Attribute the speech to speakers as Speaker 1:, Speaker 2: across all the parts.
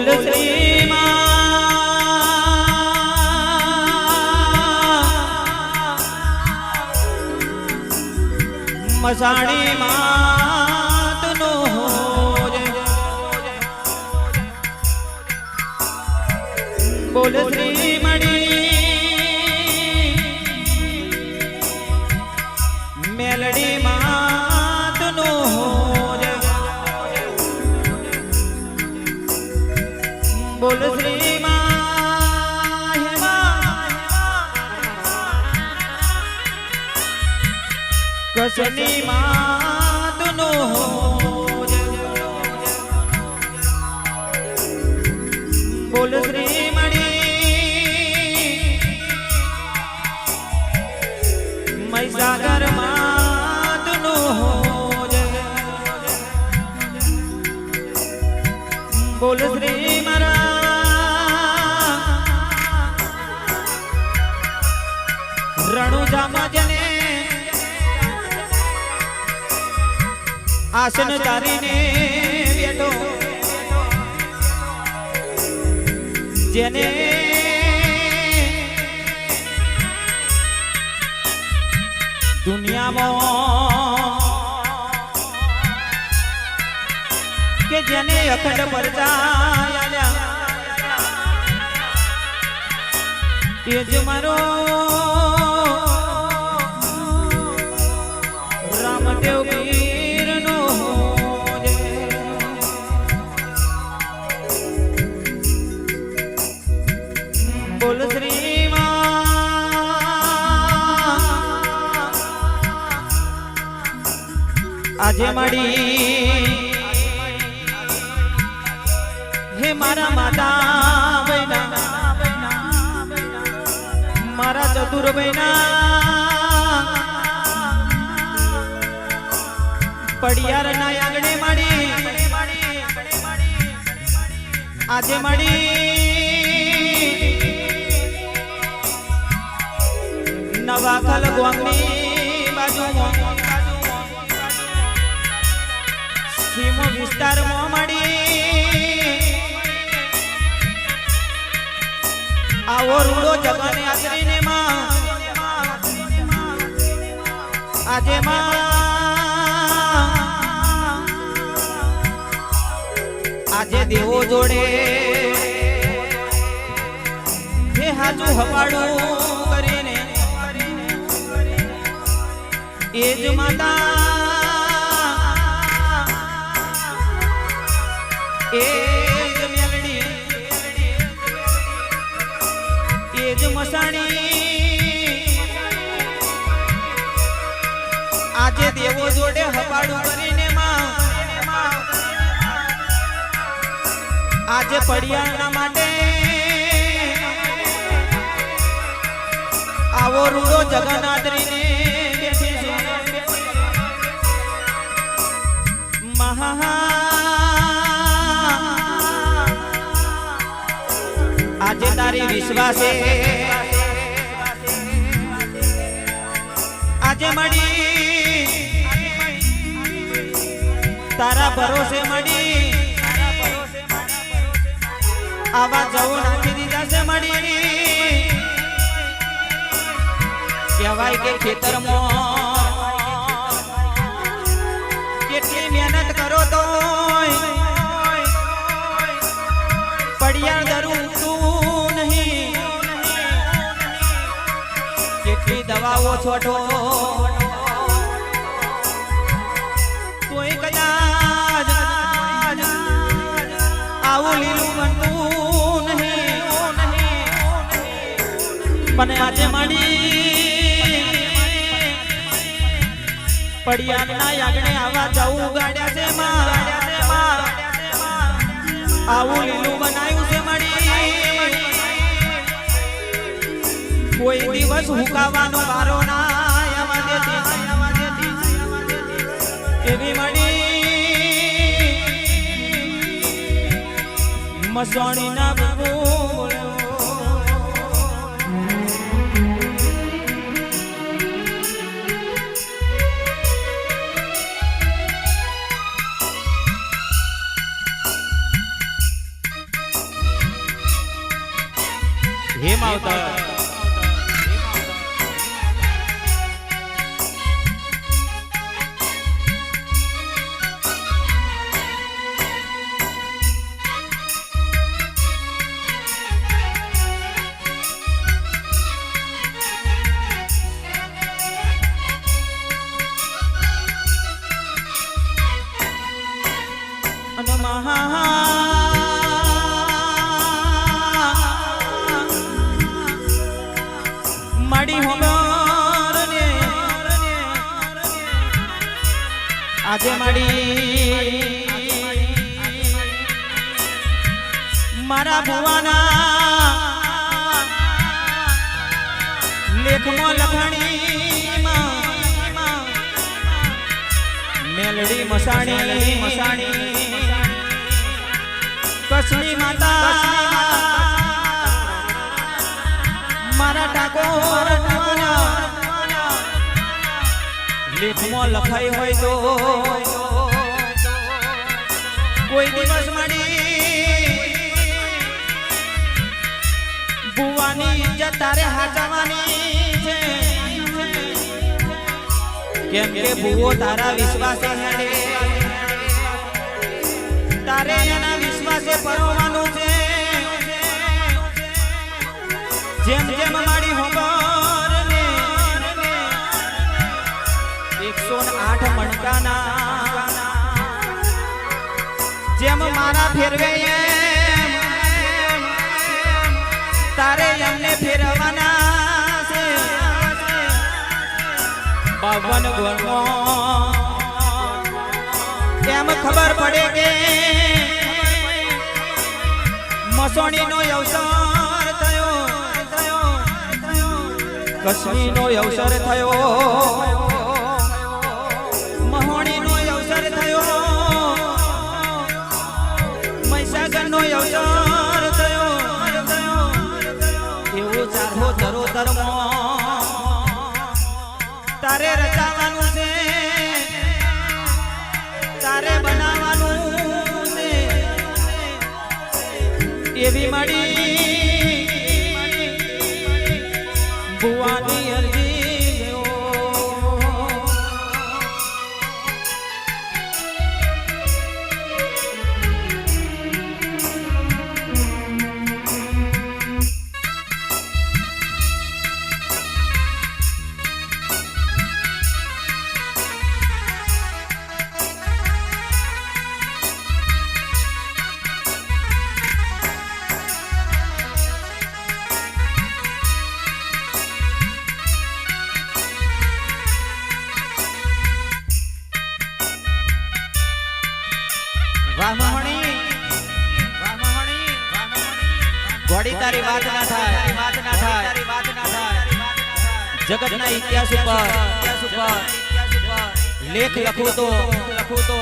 Speaker 1: બોલ શ્રી મસાણી માતનો બોલ શ્રી કસની માતનો બોલ શ્રી મણી મહીસાગર માતનો બોલ શ્રી આસન તારીને બેઠો. જેને દુનિયામાં કે જેને અખંડ પરચા એ જ મારો આજે મળી હે મારા માતા બૈના મારા ચતુર બૈના પડિયાર ના આંગણે મળી આજે મળી નવા ખલ ગોમની બાજુમાં. સીમ વિસ્તારમાં મળી. આવો રૂડો જગને આચરીને માં. આજે માં. આજે દેવો જોડે. હે હાજુ હવાડું એ જ માતા એ આજે દેવો જોડે હપાડું કરીને આજે પડિયાના માટે આવો રૂડો જગન્નાથરીને તારી વિશ્વાસે. આજે મળી. તારા ભરોસે મળી. આવા જવું નાખી દીધા છે મળી. કહેવાય કે ખેતરમાં કેટલી મહેનત કરો તો પડિયાળ દરું દવાઓ છોડો. કોઈ કદાચ આવું લીલું બનતું નહીં. પણ આજે મળી પડિયાના યાગણે આવા જવું ગાડ્યા છે આવું લીલું બનાવ્યું છે મળી કોઈ દિવસ હુકાવાનો વારો ના એવી મળી મસોણી ના બોલો. હે માવતર. માડી હોમર ને આજે માડી મારા ભુવાના લેખમાં લખણી મેલડી મસાણી. લેખમાં લખાઈ હોય તો કોઈ દિવસ મળી બુવાની ઇજ્જત તારે હાચવાની છે. કેમ કે બુવો તારા વિશ્વાસે હેડે. તારે એના વિશ્વાસે પરવાનું જેમ જેમ મારી હોબર ને એકસો આઠ મણકાના, જેમ મારા ફેરવે એમ, તારે એમને ફેરવાના છે. બાવન ગોળમાં કેમ ખબર પડે કે મસોણીનો અવસર કશ્મીરનો અવસર થયો. મહોણીનો અવસર થયો. મહીસાગરનો અવસર થયો. એવો ચારો ધરો ધર્મ તારે રચાવાનું છે. તારે બનાવવાનું છે. એવી મળી જગતના ઇતિહાસ ઉપર. લેખ લખું તો. લખું તો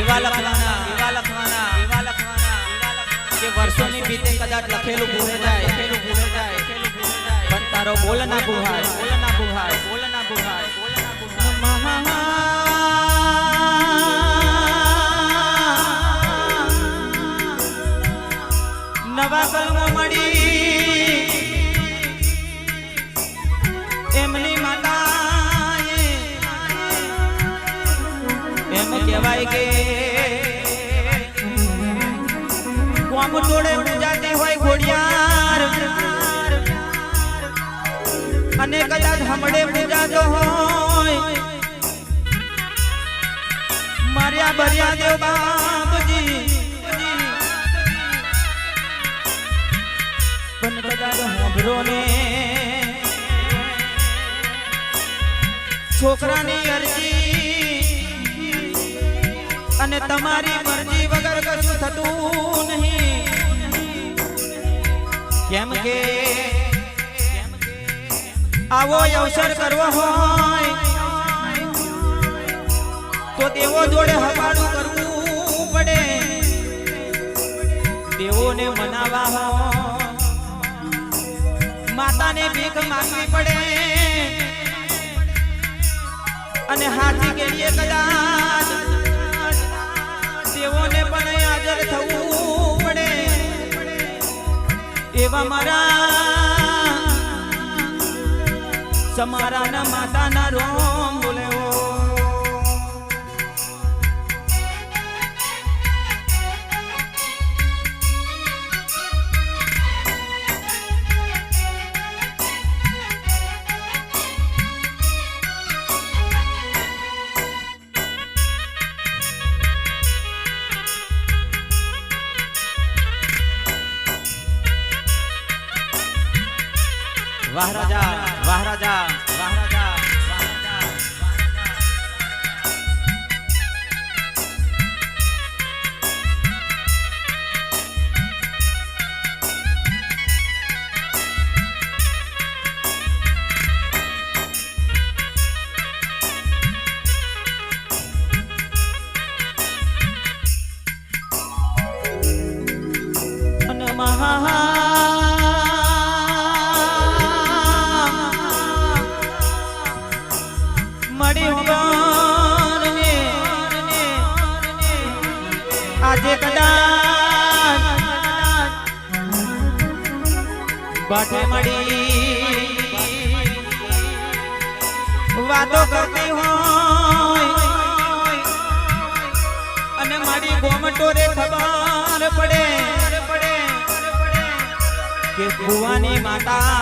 Speaker 1: એવા લખવાના એવા લખવાના એવા લખવાના. કે વર્ષોની બીતે કદાચ લખેલું ભૂલે જાય. લખેલું ભૂલે જાય પણ તારો બોલ ના ભૂહાય બોલ ના ભૂહાય બોલ ના ભૂહાય બોલ ના ભૂહાય નવા કલમો મળી. કે કોમ જોડે પૂજાતી હોય ઘોડિયાર. અને કદાચ હમડે પૂજાતો હોય. માર્યા બર્યા દેવ બાપજી. પણ કદાચ હમરો ને છોકરાની અરજી અને તમારી મરજી વગર કશું થતું નહીં. કેમ કે આવો અવસર કરવો હોય, તો દેવો જોડે હકાળું કરવું પડે. દેવોને મનાવા હોય, માતાને ભીખ માંગવી પડે. અને હાથી કેડીએ કદાચ એવા મારા. સમારાના માતાના રોમ વાહ રાજા વાહ રાજા. મળી. વાતો કરતી હોય અને મારી ગોમટોરે ખબર પડે. કે ભુવાની માતા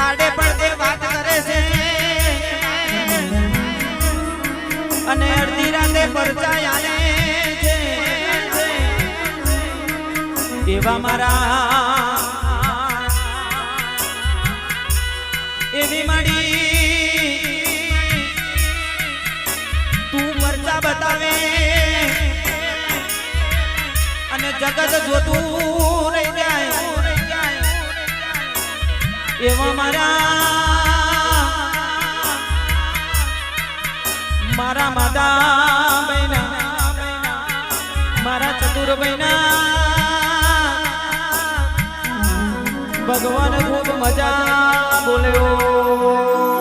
Speaker 1: આડે પડદે વાત અડધી રાતે પરચાયા છે. એવા મારા એવી માડી તું પરચા બતાવે અને જગત જોતું રહી જાય. એવા મારા મારા માતા બહેના મારા ચતુર બહેના ભગવાન ખૂબ મજા બોલ્યો.